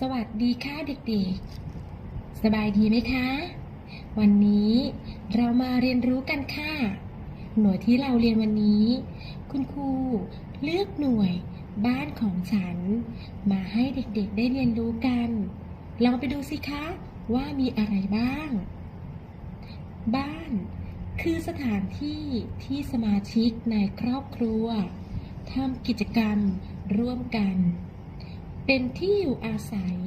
สวัสดีค่ะเด็กๆ สบายดีไหมคะ วันนี้เรามาเรียนรู้กันค่ะ หน่วยที่เราเรียนวันนี้ คุณครูเลือกหน่วยบ้านของฉัน มาให้เด็กๆได้เรียนรู้กัน ลองไปดูสิคะว่ามีอะไรบ้าง บ้านคือสถานที่ที่สมาชิกในครอบครัวทำกิจกรรมร่วมกัน เป็นที่อยู่อาศัย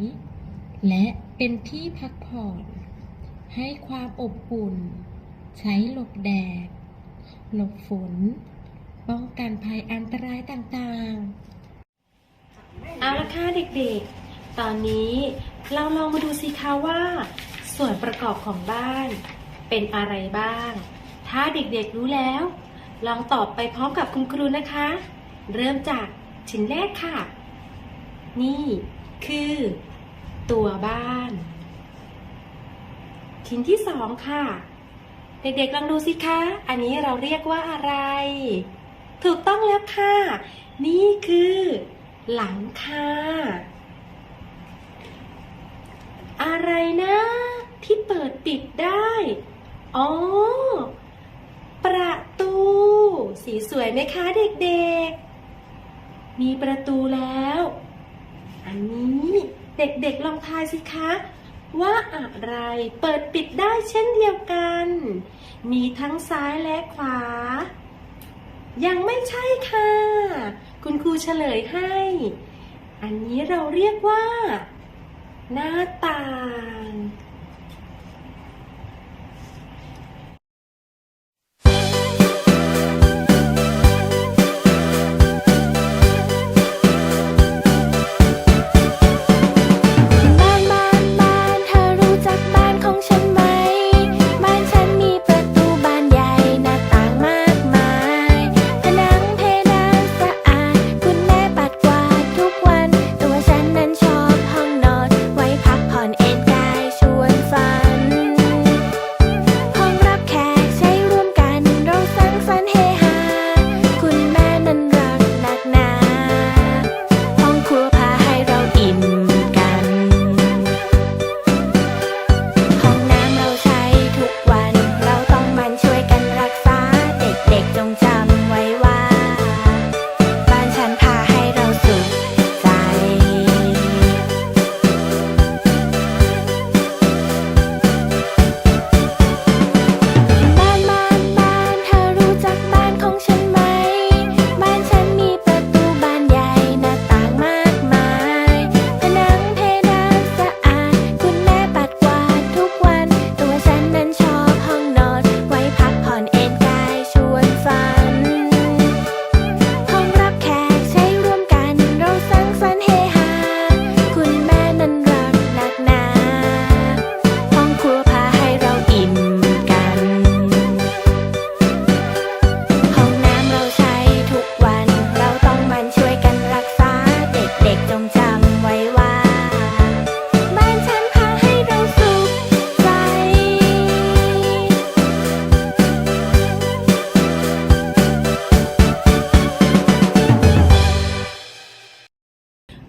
และเป็นที่พักผ่อน ให้ความอบอุ่น ใช้หลบแดด หลบฝน ป้องกันภัยอันตรายต่างๆ เอาละค่ะเด็กๆ ตอนนี้เราลองมาดูสิคะว่า ส่วนประกอบของบ้าน เป็นอะไรบ้าง ถ้าเด็กๆรู้แล้ว ลองตอบไปพร้อมกับคุณครูนะคะ เริ่มจากชิ้นแรกค่ะ นี่คือตัวบ้าน ชิ้นที่สองค่ะ เด็กๆลองดูสิคะ อันนี้เราเรียกว่าอะไร ถูกต้องแล้วค่ะ นี่คือ หลังคาอะไรนะ ที่เปิดปิดได้ อ๋อ ประตู สีสวยไหมคะเด็กๆ มีประตูแล้ว นี้ เด็กๆลองทายสิคะ ว่าอะไรเปิดปิดได้เช่นเดียวกัน มีทั้งซ้ายและขวา ยังไม่ใช่ค่ะ คุณครูเฉลยให้ อันนี้เราเรียกว่า หน้าต่าง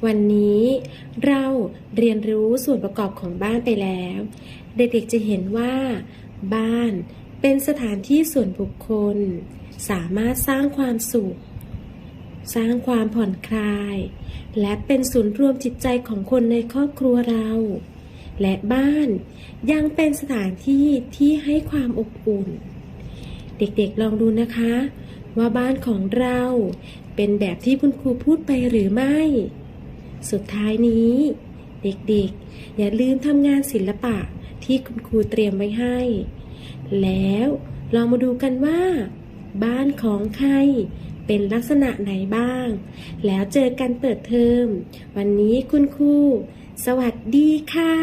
วันนี้เราเรียนรู้ส่วนประกอบของบ้านไปแล้ว เด็กๆจะเห็นว่า บ้านเป็นสถานที่ส่วนบุคคล สามารถสร้างความสุข สร้างความผ่อนคลาย และเป็นศูนย์รวมจิตใจของคนในครอบครัวเรา และบ้านยังเป็นสถานที่ที่ให้ความอบอุ่น เด็กๆลองดูนะคะ ว่าบ้านของเราเป็นแบบที่คุณครูพูดไปหรือไม่ สุดท้ายนี้ เด็กๆ อย่าลืมทำงานศิลปะที่คุณครูเตรียมไว้ให้ แล้วลองมาดูกันว่า บ้านของใครเป็นลักษณะไหนบ้าง แล้วเจอกันเปิดเทอม วันนี้คุณครู สวัสดีค่ะ